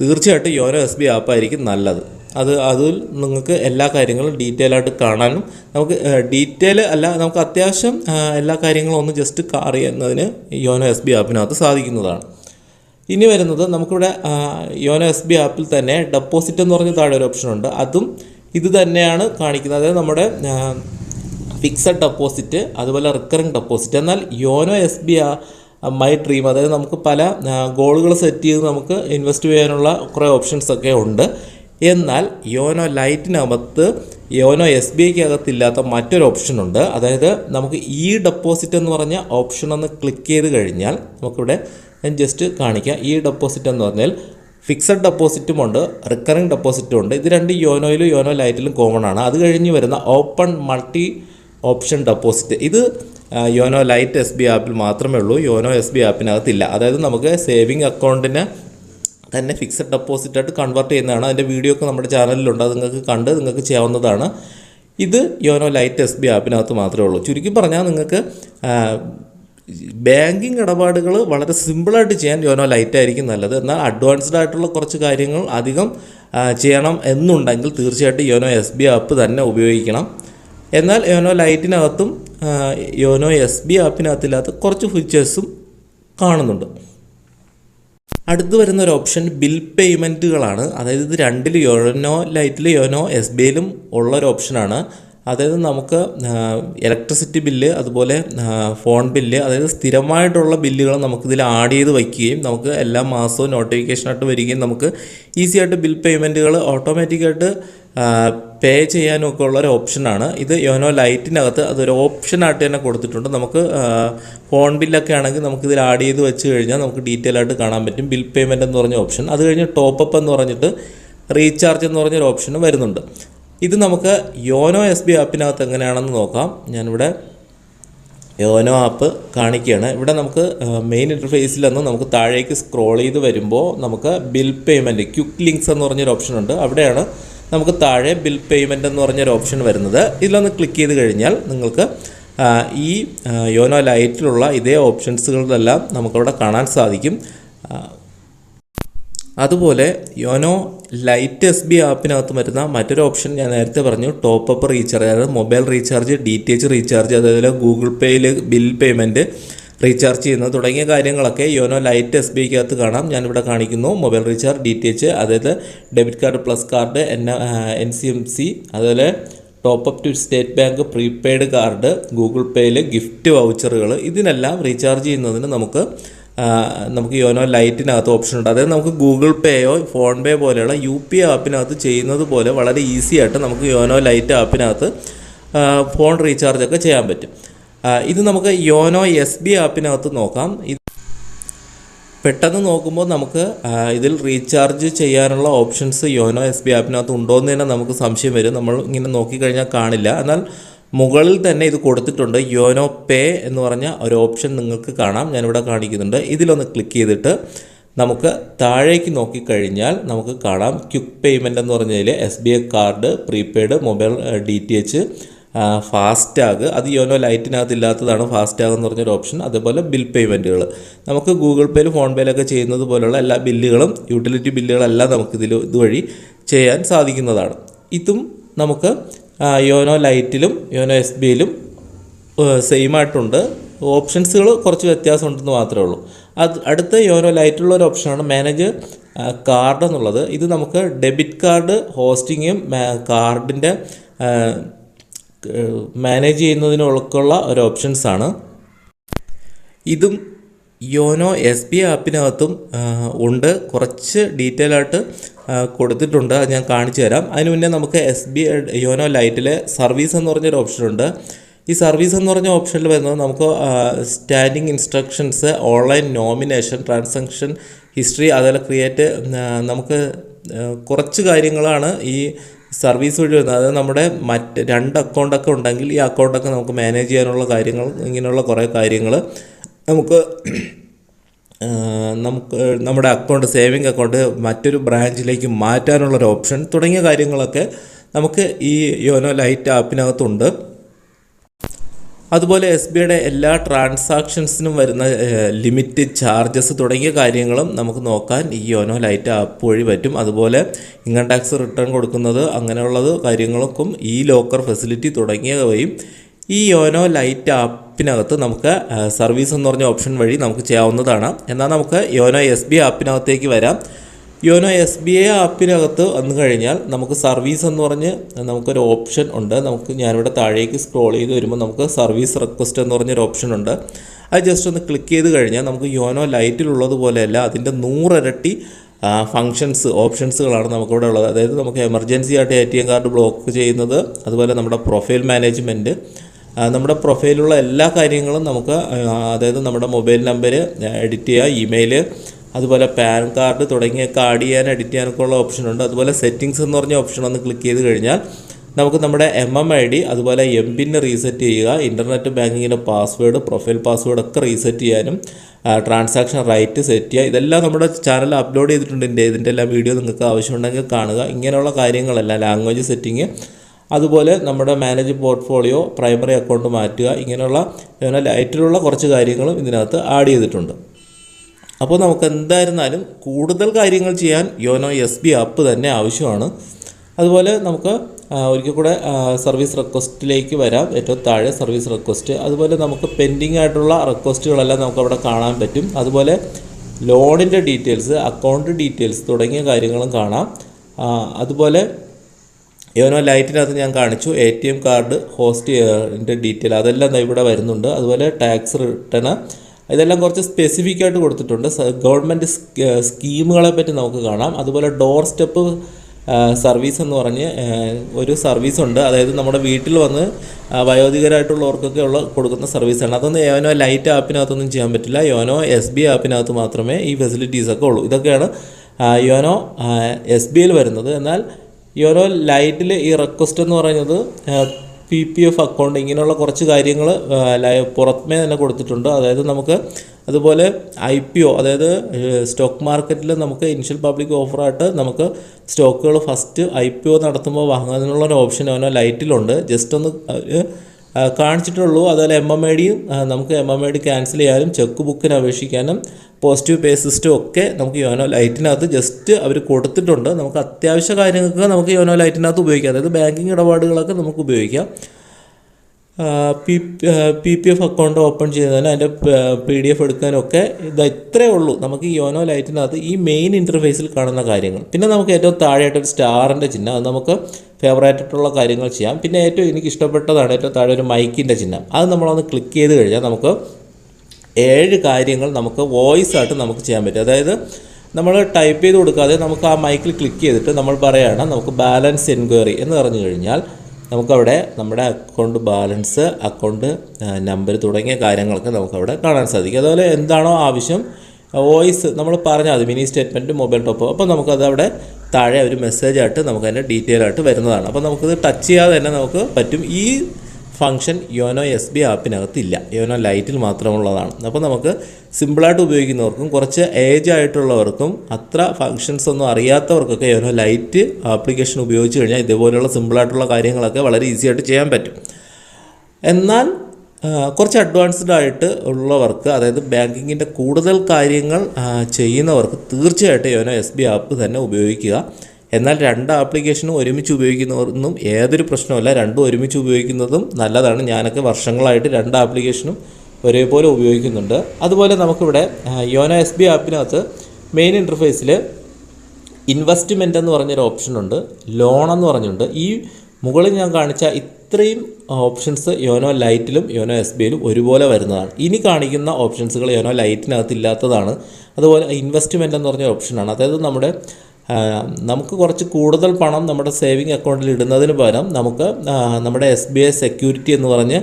A: തീർച്ചയായിട്ടും യോനോ എസ് ബി ആപ്പായിരിക്കും നല്ലത്. അത് അതിൽ നിങ്ങൾക്ക് എല്ലാ കാര്യങ്ങളും ഡീറ്റെയിൽ ആയിട്ട് കാണാനും നമുക്ക് ഡീറ്റെയിൽ അല്ല നമുക്ക് അത്യാവശ്യം എല്ലാ കാര്യങ്ങളും ഒന്ന് ജസ്റ്റ് അറിയുന്നതിന് യോനോ എസ് ബി ആപ്പിനകത്ത് സാധിക്കുന്നതാണ്. ഇനി വരുന്നത് നമുക്കിവിടെ യോനോ എസ് ബി ആപ്പിൽ തന്നെ ഡെപ്പോസിറ്റ് എന്ന് പറഞ്ഞ താഴെ ഒരു ഓപ്ഷനുണ്ട് അതും ഇത് തന്നെയാണ് കാണിക്കുന്നത്. അതായത് നമ്മുടെ ഫിക്സഡ് ഡെപ്പോസിറ്റ് അതുപോലെ റിക്കറിങ് ഡെപ്പോസിറ്റ് എന്നാൽ YONO S B my dream അതായത് നമുക്ക് പല ഗോളുകൾ സെറ്റ് ചെയ്ത് നമുക്ക് ഇൻവെസ്റ്റ് ചെയ്യാനുള്ള കുറേ ഓപ്ഷൻസ് ഒക്കെ ഉണ്ട്. എന്നാൽ യോനോ ലൈറ്റിനകത്ത് യോനോ എസ് ബി ഐക്ക് അകത്തില്ലാത്ത മറ്റൊരു ഓപ്ഷൻ ഉണ്ട്. അതായത് നമുക്ക് ഈ ഡെപ്പോസിറ്റ് എന്ന് പറഞ്ഞ ഓപ്ഷൻ ഒന്ന് ക്ലിക്ക് ചെയ്ത് കഴിഞ്ഞാൽ നമുക്കിവിടെ ഞാൻ ജസ്റ്റ് കാണിക്കാം. ഈ ഡെപ്പോസിറ്റ് എന്ന് പറഞ്ഞാൽ ഫിക്സഡ് ഡെപ്പോസിറ്റും ഉണ്ട് റിക്കറിംഗ് ഡെപ്പോസിറ്റും ഉണ്ട്. ഇത് രണ്ട് യോനോയിലും യോനോ ലൈറ്റിലും കോമൺ ആണ്. അത് കഴിഞ്ഞ് വരുന്ന ഓപ്പൺ മൾട്ടി ഓപ്ഷൻ ഡെപ്പോസിറ്റ് ഇത് യോനോ ലൈറ്റ് എസ് ബി ആപ്പിൽ മാത്രമേ ഉള്ളൂ. യോനോ എസ് ബി ആപ്പിനകത്തില്ല. അതായത് നമുക്ക് സേവിങ് അക്കൗണ്ടിന് തന്നെ ഫിക്സഡ് ഡെപ്പോസിറ്റായിട്ട് കൺവേർട്ട് ചെയ്യുന്നതാണ്. അതിന്റെ വീഡിയോ ഒക്കെ നമ്മുടെ ചാനലിലുണ്ട് അത് നിങ്ങൾക്ക് കണ്ട് നിങ്ങൾക്ക് ചെയ്യാവുന്നതാണ്. ഇത് യോനോ ലൈറ്റ് എസ് ബി ആപ്പിനകത്ത് മാത്രമേ ഉള്ളൂ. ചുരുക്കി പറഞ്ഞാൽ നിങ്ങൾക്ക് ബാങ്കിങ് ഇടപാടുകൾ വളരെ സിമ്പിളായിട്ട് ചെയ്യാൻ യോനോ ലൈറ്റ് ആയിരിക്കും നല്ലത്. എന്നാൽ അഡ്വാൻസ്ഡ് ആയിട്ടുള്ള കുറച്ച് കാര്യങ്ങൾ അധികം ചെയ്യണം എന്നുണ്ടെങ്കിൽ തീർച്ചയായിട്ടും യോനോ എസ് ബി ആപ്പ് തന്നെ ഉപയോഗിക്കണം. എന്നാൽ യോനോ ലൈറ്റിനകത്തും യോനോ എസ് ബി ആപ്പിനകത്തില്ലാത്ത കുറച്ച് ഫീച്ചേഴ്സും കാണുന്നുണ്ട്. അടുത്ത് വരുന്ന ഒരു ഓപ്ഷൻ ബിൽ പേയ്മെന്റുകളാണ് അതായത് ഇത് രണ്ടിൽ യോനോ ലൈറ്റിൽ യോനോ എസ് ബി ഐയിലും ഉള്ള ഒരു ഓപ്ഷനാണ്. അതായത് നമുക്ക് ഇലക്ട്രിസിറ്റി ബില്ല് അതുപോലെ ഫോൺ ബില്ല് അതായത് സ്ഥിരമായിട്ടുള്ള ബില്ലുകൾ നമുക്കിതിൽ ആഡ് ചെയ്ത് വയ്ക്കുകയും നമുക്ക് എല്ലാ മാസവും നോട്ടിഫിക്കേഷനായിട്ട് വരികയും നമുക്ക് ഈസി ആയിട്ട് ബിൽ പേയ്മെന്റുകൾ ഓട്ടോമാറ്റിക്കായിട്ട് പേ ചെയ്യാനും ഒക്കെ ഉള്ള ഒരു ഓപ്ഷനാണ് ഇത് യോനോ ലൈറ്റിനകത്ത് അതൊരു ഓപ്ഷനായിട്ട് തന്നെ കൊടുത്തിട്ടുണ്ട്. നമുക്ക് ഫോൺ ബില്ലൊക്കെ ആണെങ്കിൽ നമുക്ക് ഇതിൽ ആഡ് ചെയ്ത് വെച്ച് കഴിഞ്ഞാൽ നമുക്ക് ഡീറ്റെയിൽ ആയിട്ട് കാണാൻ പറ്റും. ബിൽ പേയ്മെന്റ് എന്ന് പറഞ്ഞ ഓപ്ഷൻ അത് കഴിഞ്ഞ് ടോപ്പ് അപ്പ് എന്ന് പറഞ്ഞിട്ട് റീചാർജ് എന്ന് പറഞ്ഞൊരു ഓപ്ഷനും വരുന്നുണ്ട്. ഇത് നമുക്ക് യോനോ എസ് ബി ആപ്പിനകത്ത് എങ്ങനെയാണെന്ന് നോക്കാം. ഞാനിവിടെ യോനോ ആപ്പ് കാണിക്കുകയാണ്. ഇവിടെ നമുക്ക് മെയിൻ ഇന്റർഫേസിൽ നിന്ന് നമുക്ക് താഴേക്ക് സ്ക്രോൾ ചെയ്ത് വരുമ്പോൾ നമുക്ക് ബിൽ പേയ്മെന്റ് ക്വിക്ക് ലിങ്ക്സ് എന്ന് പറഞ്ഞൊരു ഓപ്ഷൻ ഉണ്ട്. അവിടെയാണ് നമുക്ക് താഴെ ബിൽ പേയ്മെന്റ് എന്ന് പറഞ്ഞൊരു ഓപ്ഷൻ വരുന്നത്. ഇതിലൊന്ന് ക്ലിക്ക് ചെയ്ത് കഴിഞ്ഞാൽ നിങ്ങൾക്ക് ഈ യോനോ ലൈറ്റിലുള്ള ഇതേ ഓപ്ഷൻസുകളെല്ലാം നമുക്കവിടെ കാണാൻ സാധിക്കും. അതുപോലെ യോനോ ലൈറ്റ് എസ് ബി ആപ്പിനകത്ത് വരുന്ന മറ്റൊരു ഓപ്ഷൻ ഞാൻ നേരത്തെ പറഞ്ഞു ടോപ്പ് അപ്പ് റീചാർജ് അതായത് mobile recharge D T H recharge അതേപോലെ ഗൂഗിൾ പേയിൽ ബിൽ പേയ്മെന്റ് റീചാർജ് ചെയ്യുന്നത് തുടങ്ങിയ കാര്യങ്ങളൊക്കെ യോനോ ലൈറ്റ് എസ് ബി ഐക്കകത്ത് കാണാം. ഞാനിവിടെ കാണിക്കുന്നു. Mobile recharge D T H അതായത് debit card plus card N N C M C അതുപോലെ top up to state bank prepaid card Google പേയിൽ ഗിഫ്റ്റ് വൗച്ചറുകൾ. ഇതിനെല്ലാം റീചാർജ് ചെയ്യുന്നതിന് നമുക്ക് നമുക്ക് യോനോ ലൈറ്റിനകത്ത് ഓപ്ഷൻ ഉണ്ട്. അതായത് നമുക്ക് ഗൂഗിൾ പേയോ ഫോൺ പേ പോലെയുള്ള യു പി ആപ്പിനകത്ത് ചെയ്യുന്നത് പോലെ വളരെ ഈസി ആയിട്ട് നമുക്ക് യോനോ ലൈറ്റ് ആപ്പിനകത്ത് ഫോൺ റീചാർജ് ഒക്കെ ചെയ്യാൻ പറ്റും. ഇത് നമുക്ക് യോനോ എസ് ബി ആപ്പിനകത്ത് നോക്കാം. ഇത് പെട്ടെന്ന് നോക്കുമ്പോൾ നമുക്ക് ഇതിൽ റീചാർജ് ചെയ്യാനുള്ള ഓപ്ഷൻസ് യോനോ എസ് ബി ആപ്പിനകത്ത് ഉണ്ടോയെന്ന് തന്നെ നമുക്ക് സംശയം വരും. നമ്മൾ ഇങ്ങനെ നോക്കിക്കഴിഞ്ഞാൽ കാണില്ല. എന്നാൽ മുകളിൽ തന്നെ ഇത് കൊടുത്തിട്ടുണ്ട്. യോനോ പേ എന്ന് പറഞ്ഞ ഒരു ഓപ്ഷൻ നിങ്ങൾക്ക് കാണാം. ഞാനിവിടെ കാണിക്കുന്നുണ്ട്. ഇതിലൊന്ന് ക്ലിക്ക് ചെയ്തിട്ട് നമുക്ക് താഴേക്ക് നോക്കിക്കഴിഞ്ഞാൽ നമുക്ക് കാണാം. ക്വിക്ക് പേയ്മെന്റ് എന്ന് പറഞ്ഞതിൽ S B I card prepaid mobile D T H FASTag അത് യോനോ ലൈറ്റിനകത്ത് ഇല്ലാത്തതാണ് ഫാസ്റ്റാഗ് എന്ന് പറഞ്ഞൊരു ഓപ്ഷൻ. അതേപോലെ ബിൽ പേയ്മെന്റുകൾ നമുക്ക് ഗൂഗിൾ പേയിൽ ഫോൺ പേയിലൊക്കെ ചെയ്യുന്നത് പോലുള്ള എല്ലാ ബില്ലുകളും യൂട്ടിലിറ്റി ബില്ലുകളെല്ലാം നമുക്ക് ഇതിൽ ഇതുവഴി ചെയ്യാൻ സാധിക്കുന്നതാണ്. ഇതും നമുക്ക് യോനോ ലൈറ്റിലും യോനോ എസ് ബിയിലും സെയിം ആയിട്ടുണ്ട് ഓപ്ഷൻസുകൾ കുറച്ച് വ്യത്യാസമുണ്ടെന്ന് മാത്രമേ ഉള്ളൂ. അത് അടുത്ത യോനോ ലൈറ്റുള്ള ഒരു ഓപ്ഷനാണ് മാനേജ് കാർഡ് എന്നുള്ളത്. ഇത് നമുക്ക് ഡെബിറ്റ് കാർഡ് ഹോസ്റ്റിങ്ങും കാർഡിന്റെ മാനേജ് ചെയ്യുന്നതിനൊക്കെയുള്ള ഒരു ഓപ്ഷൻസാണ് ഇതും യോനോ എസ് ബി ആപ്പിനകത്തും ഉണ്ട്. കുറച്ച് ഡീറ്റെയിൽ ആയിട്ട് കൊടുത്തിട്ടുണ്ട്. അത് ഞാൻ കാണിച്ചു തരാം. അതിന് മുന്നേ നമുക്ക് എസ് ബി യോനോ ലൈറ്റിലെ സർവീസ് എന്ന് പറഞ്ഞൊരു ഓപ്ഷനുണ്ട് ഈ സർവീസ് എന്ന് പറഞ്ഞ ഓപ്ഷനിൽ വരുന്നത് നമുക്ക് standing instructions online nomination transaction history അതുപോലെ ക്രിയേറ്റ് നമുക്ക് കുറച്ച് കാര്യങ്ങളാണ് ഈ സർവീസ് വഴി വരുന്നത്. അതായത് നമ്മുടെ മറ്റ് രണ്ട് അക്കൗണ്ടൊക്കെ ഉണ്ടെങ്കിൽ ഈ അക്കൗണ്ടൊക്കെ നമുക്ക് മാനേജ് ചെയ്യാനുള്ള കാര്യങ്ങൾ ഇങ്ങനെയുള്ള കുറേ കാര്യങ്ങൾ നമുക്ക് നമുക്ക് നമ്മുടെ അക്കൗണ്ട് സേവിങ് അക്കൗണ്ട് മറ്റൊരു ബ്രാഞ്ചിലേക്ക് മാറ്റാനുള്ളൊരു ഓപ്ഷൻ തുടങ്ങിയ കാര്യങ്ങളൊക്കെ നമുക്ക് ഈ യോനോ ലൈറ്റ് ആപ്പിനകത്തുണ്ട് അതുപോലെ എസ് ബി ഐയുടെ എല്ലാ ട്രാൻസാക്ഷൻസിനും വരുന്ന ലിമിറ്റ് ചാർജസ് തുടങ്ങിയ കാര്യങ്ങളും നമുക്ക് നോക്കാൻ ഈ യോനോ ലൈറ്റ് ആപ്പ് വഴി പറ്റും. അതുപോലെ ഇൻകം ടാക്സ് റിട്ടേൺ കൊടുക്കുന്നത് അങ്ങനെയുള്ളത് കാര്യങ്ങൾക്കും ഈ ലോക്കർ ഫെസിലിറ്റി തുടങ്ങിയവയും ഈ യോനോ ലൈറ്റ് ആപ്പിനകത്ത് നമുക്ക് സർവീസ് എന്ന് പറഞ്ഞ ഓപ്ഷൻ വഴി നമുക്ക് ചെയ്യാവുന്നതാണ്. എന്നാൽ നമുക്ക് യോനോ എസ് ബി ആപ്പിനകത്തേക്ക് വരാം. യോനോ എസ് ബി ഐ ആപ്പിനകത്ത് വന്നു കഴിഞ്ഞാൽ നമുക്ക് സർവീസ് എന്ന് പറഞ്ഞ് നമുക്കൊരു ഓപ്ഷൻ ഉണ്ട്. നമുക്ക് ഞാനിവിടെ താഴേക്ക് സ്ക്രോൾ ചെയ്ത് വരുമ്പോൾ നമുക്ക് സർവീസ് റിക്വസ്റ്റ് എന്ന് പറഞ്ഞൊരു ഓപ്ഷൻ ഉണ്ട്. അത് ജസ്റ്റ് ഒന്ന് ക്ലിക്ക് ചെയ്ത് കഴിഞ്ഞാൽ നമുക്ക് യോനോ ലൈറ്റിലുള്ളതുപോലെയല്ല അതിന്റെ നൂറിരട്ടി ഫങ്ഷൻസ് ഓപ്ഷൻസുകളാണ് നമുക്കിവിടെ ഉള്ളത്. അതായത് നമുക്ക് എമർജൻസി ആയിട്ട് A T M card block ചെയ്യുന്നത് അതുപോലെ നമ്മുടെ പ്രൊഫൈൽ മാനേജ്മെന്റ് നമ്മുടെ പ്രൊഫൈലുള്ള എല്ലാ കാര്യങ്ങളും നമുക്ക് അതായത് നമ്മുടെ മൊബൈൽ നമ്പർ എഡിറ്റ് ചെയ്യുക ഇമെയിൽ അതുപോലെ പാൻ കാർഡ് തുടങ്ങിയൊക്കെ ആഡ് ചെയ്യാൻ എഡിറ്റ് ചെയ്യാനൊക്കെ ഉള്ള ഓപ്ഷനുണ്ട് അതുപോലെ സെറ്റിങ്സ് എന്ന് പറഞ്ഞ ഓപ്ഷൻ ഒന്ന് ക്ലിക്ക് ചെയ്ത് കഴിഞ്ഞാൽ നമുക്ക് നമ്മുടെ എം എം ഐ ഡി അതുപോലെ എം പിന്ന് റീസെറ്റ് ചെയ്യുക ഇന്റർനെറ്റ് ബാങ്കിങ്ങിന്റെ പാസ്വേഡ് പ്രൊഫൈൽ പാസ്വേഡ് ഒക്കെ റീസെറ്റ് ചെയ്യാനും ട്രാൻസാക്ഷൻ റൈറ്റ് സെറ്റ് ചെയ്യുക. ഇതെല്ലാം നമ്മുടെ ചാനൽ അപ്ലോഡ് ചെയ്തിട്ടുണ്ട്. ഇതിന്റെ ഇതിന്റെ എല്ലാ വീഡിയോ നിങ്ങൾക്ക് ആവശ്യമുണ്ടെങ്കിൽ കാണുക. ഇങ്ങനെയുള്ള കാര്യങ്ങളെല്ലാം. ലാംഗ്വേജ് സെറ്റിങ് അതുപോലെ നമ്മുടെ മാനേജ് പോർട്ട്ഫോളിയോ പ്രൈമറി അക്കൗണ്ട് മാറ്റുക ഇങ്ങനെയുള്ള ഇങ്ങനെ ലൈറ്റിലുള്ള കുറച്ച് കാര്യങ്ങളും ഇതിനകത്ത് ആഡ് ചെയ്തിട്ടുണ്ട്. അപ്പോൾ നമുക്ക് എന്തായിരുന്നാലും കൂടുതൽ കാര്യങ്ങൾ ചെയ്യാൻ യോനോ എസ് ബി ആപ്പ് തന്നെ ആവശ്യമാണ്. അതുപോലെ നമുക്ക് ഒരിക്കൽ കൂടെ സർവീസ് റിക്വസ്റ്റിലേക്ക് വരാം. ഏറ്റവും താഴെ സർവീസ് റിക്വസ്റ്റ് അതുപോലെ നമുക്ക് പെൻഡിങ് ആയിട്ടുള്ള റിക്വസ്റ്റുകളെല്ലാം നമുക്ക് അവിടെ കാണാൻ പറ്റും. അതുപോലെ ലോണിന്റെ ഡീറ്റെയിൽസ് അക്കൗണ്ട് ഡീറ്റെയിൽസ് തുടങ്ങിയ കാര്യങ്ങളും കാണാം. അതുപോലെ യോനോ ലൈറ്റിനകത്ത് ഞാൻ കാണിച്ചു. A T M card host detail അതെല്ലാം ഇവിടെ വരുന്നുണ്ട്. അതുപോലെ ടാക്സ് റിട്ടേൺ ഇതെല്ലാം കുറച്ച് സ്പെസിഫിക് ആയിട്ട് കൊടുത്തിട്ടുണ്ട്. ഗവൺമെന്റ് സ്കീമുകളെ പറ്റി നമുക്ക് കാണാം. അതുപോലെ ഡോർ സ്റ്റെപ്പ് സർവീസ് എന്ന് പറഞ്ഞ് ഒരു സർവീസ് ഉണ്ട്. അതായത് നമ്മുടെ വീട്ടിൽ വന്ന് വയോധികരായിട്ടുള്ളവർക്കൊക്കെ ഉള്ള കൊടുക്കുന്ന സർവീസാണ് അതൊന്നും യോനോ ലൈറ്റ് ആപ്പിനകത്തൊന്നും ചെയ്യാൻ പറ്റില്ല. യോനോ എസ് ബി ആപ്പിനകത്ത് മാത്രമേ ഈ ഫെസിലിറ്റീസ് ഒക്കെ ഉള്ളൂ. ഇതൊക്കെയാണ് യോനോ എസ് ബി ഐയിൽ വരുന്നത്. എന്നാൽ യോനോ ലൈറ്റിൽ ഈ റിക്വസ്റ്റ് എന്ന് പറയുന്നത് പി പി എഫ് അക്കൗണ്ട് ഇങ്ങനെയുള്ള കുറച്ച് കാര്യങ്ങൾ പുറമേ തന്നെ കൊടുത്തിട്ടുണ്ട്. അതായത് നമുക്ക് അതുപോലെ ഐ പി ഒ അതായത് സ്റ്റോക്ക് മാർക്കറ്റിൽ നമുക്ക് ഇനിഷ്യൽ പബ്ലിക് ഓഫറായിട്ട് നമുക്ക് സ്റ്റോക്കുകൾ ഫസ്റ്റ് ഐ പി ഒ നടത്തുമ്പോൾ വാങ്ങുന്നതിനുള്ള ഒരു ഓപ്ഷൻ അവനോ ലൈറ്റിലുണ്ട് ജസ്റ്റ് ഒന്ന് കാണിച്ചിട്ടുള്ളൂ. അതുപോലെ എം എം ഐ ഡിയും നമുക്ക് M M I D cancel ചെയ്യാനും ചെക്ക് ബുക്കിന് അപേക്ഷിക്കാനും പോസിറ്റീവ് പേ സിസ്റ്റം ഒക്കെ നമുക്ക് യോനോ ലൈറ്റിനകത്ത് ജസ്റ്റ് അവർ കൊടുത്തിട്ടുണ്ട്. നമുക്ക് അത്യാവശ്യ കാര്യങ്ങൾക്ക് നമുക്ക് യോനോ ലൈറ്റിനകത്ത് ഉപയോഗിക്കാം. അതായത് ബാങ്കിങ് ഇടപാടുകളൊക്കെ നമുക്ക് ഉപയോഗിക്കാം. P P F account open ചെയ്യുന്നതിന് അതിന്റെ പി ഡി എഫ് എടുക്കാനൊക്കെ ഇത് ഇത്രയേ ഉള്ളൂ. നമുക്ക് ഈ യോനോ ലൈറ്റിനകത്ത് ഈ മെയിൻ ഇന്റർഫേസിൽ കാണുന്ന കാര്യങ്ങൾ. പിന്നെ നമുക്ക് ഏറ്റവും താഴെയായിട്ട് ഒരു സ്റ്റാറിന്റെ ചിഹ്നം. അത് നമുക്ക് ഫേവറേറ്റ് ആയിട്ടുള്ള കാര്യങ്ങൾ ചെയ്യാം. പിന്നെ ഏറ്റവും എനിക്ക് ഇഷ്ടപ്പെട്ടതാണ് ഏറ്റവും താഴെ ഒരു മൈക്കിന്റെ ചിഹ്നം. അത് നമ്മളൊന്ന് ക്ലിക്ക് ചെയ്ത് കഴിഞ്ഞാൽ നമുക്ക് ഏഴ് കാര്യങ്ങൾ നമുക്ക് വോയിസ് ആയിട്ട് നമുക്ക് ചെയ്യാൻ പറ്റും. അതായത് നമ്മൾ ടൈപ്പ് ചെയ്ത് കൊടുക്കാതെ നമുക്ക് ആ മൈക്കിൽ ക്ലിക്ക് ചെയ്തിട്ട് നമ്മൾ പറയുകയാണ് നമുക്ക് ബാലൻസ് എൻക്വയറി എന്ന് പറഞ്ഞു കഴിഞ്ഞാൽ നമുക്കവിടെ നമ്മുടെ അക്കൗണ്ട് ബാലൻസ് അക്കൗണ്ട് നമ്പർ തുടങ്ങിയ കാര്യങ്ങളൊക്കെ നമുക്കവിടെ കാണാൻ സാധിക്കും. അതുപോലെ എന്താണോ ആവശ്യം വോയിസ് നമ്മൾ പറഞ്ഞാൽ മതി മിനി സ്റ്റേറ്റ്മെന്റ് മൊബൈൽ ടോപ്പ് അപ്പോൾ നമുക്കത് അവിടെ താഴെ ഒരു മെസ്സേജായിട്ട് നമുക്കതിന്റെ ഡീറ്റെയിൽ ആയിട്ട് വരുന്നതാണ്. അപ്പോൾ നമുക്കത് ടച്ച് ചെയ്യാതെ തന്നെ നമുക്ക് പറ്റും. ഈ ഫംഗ്ഷൻ യോനോ എസ് ബി ആപ്പിനകത്തില്ല. യോനോ ലൈറ്റിൽ മാത്രമുള്ളതാണ്. അപ്പോൾ നമുക്ക് സിമ്പിളായിട്ട് ഉപയോഗിക്കുന്നവർക്കും കുറച്ച് ഏജ് ആയിട്ടുള്ളവർക്കും അത്ര ഫങ്ഷൻസ് ഒന്നും അറിയാത്തവർക്കൊക്കെ യോനോ ലൈറ്റ് ആപ്ലിക്കേഷൻ ഉപയോഗിച്ച് കഴിഞ്ഞാൽ ഇതുപോലെയുള്ള സിമ്പിളായിട്ടുള്ള കാര്യങ്ങളൊക്കെ വളരെ ഈസി ആയിട്ട് ചെയ്യാൻ പറ്റും. എന്നാൽ കുറച്ച് അഡ്വാൻസ്ഡ് ആയിട്ട് ഉള്ളവർക്ക് അതായത് ബാങ്കിങ്ങിന്റെ കൂടുതൽ കാര്യങ്ങൾ ചെയ്യുന്നവർക്ക് തീർച്ചയായിട്ടും യോനോ എസ് ബി ആപ്പ് തന്നെ ഉപയോഗിക്കുക. എന്നാൽ രണ്ട് ആപ്ലിക്കേഷനും ഒരുമിച്ച് ഉപയോഗിക്കുന്നവർക്കും ഏതൊരു പ്രശ്നവുമില്ല. രണ്ടും ഒരുമിച്ച് ഉപയോഗിക്കുന്നതും നല്ലതാണ്. ഞാനൊക്കെ വർഷങ്ങളായിട്ട് രണ്ട് ആപ്ലിക്കേഷനും ഒരേപോലെ ഉപയോഗിക്കുന്നുണ്ട്. അതുപോലെ നമുക്കിവിടെ യോനോ എസ് ബി ആപ്പിനകത്ത് മെയിൻ ഇന്റർഫേസിൽ ഇൻവെസ്റ്റ്മെന്റ് എന്ന് പറഞ്ഞൊരു ഓപ്ഷനുണ്ട് ലോൺ എന്ന് പറഞ്ഞിട്ടുണ്ട് ഈ മുകളിൽ ഞാൻ കാണിച്ച ഇത്രയും ഓപ്ഷൻസ് യോനോ ലൈറ്റിലും യോനോ എസ് ബി ഐയിലും ഒരുപോലെ വരുന്നതാണ്. ഇനി കാണിക്കുന്ന ഓപ്ഷൻസുകൾ യോനോ ലൈറ്റിനകത്ത് ഇല്ലാത്തതാണ്. അതുപോലെ ഇൻവെസ്റ്റ്മെന്റ് എന്ന് പറഞ്ഞ ഓപ്ഷനാണ് അതായത് നമ്മുടെ നമുക്ക് കുറച്ച് കൂടുതൽ പണം നമ്മുടെ സേവിങ് അക്കൗണ്ടിൽ ഇടുന്നതിന് പകരം നമുക്ക് നമ്മുടെ എസ് ബി ഐ സെക്യൂരിറ്റി എന്ന് പറഞ്ഞ്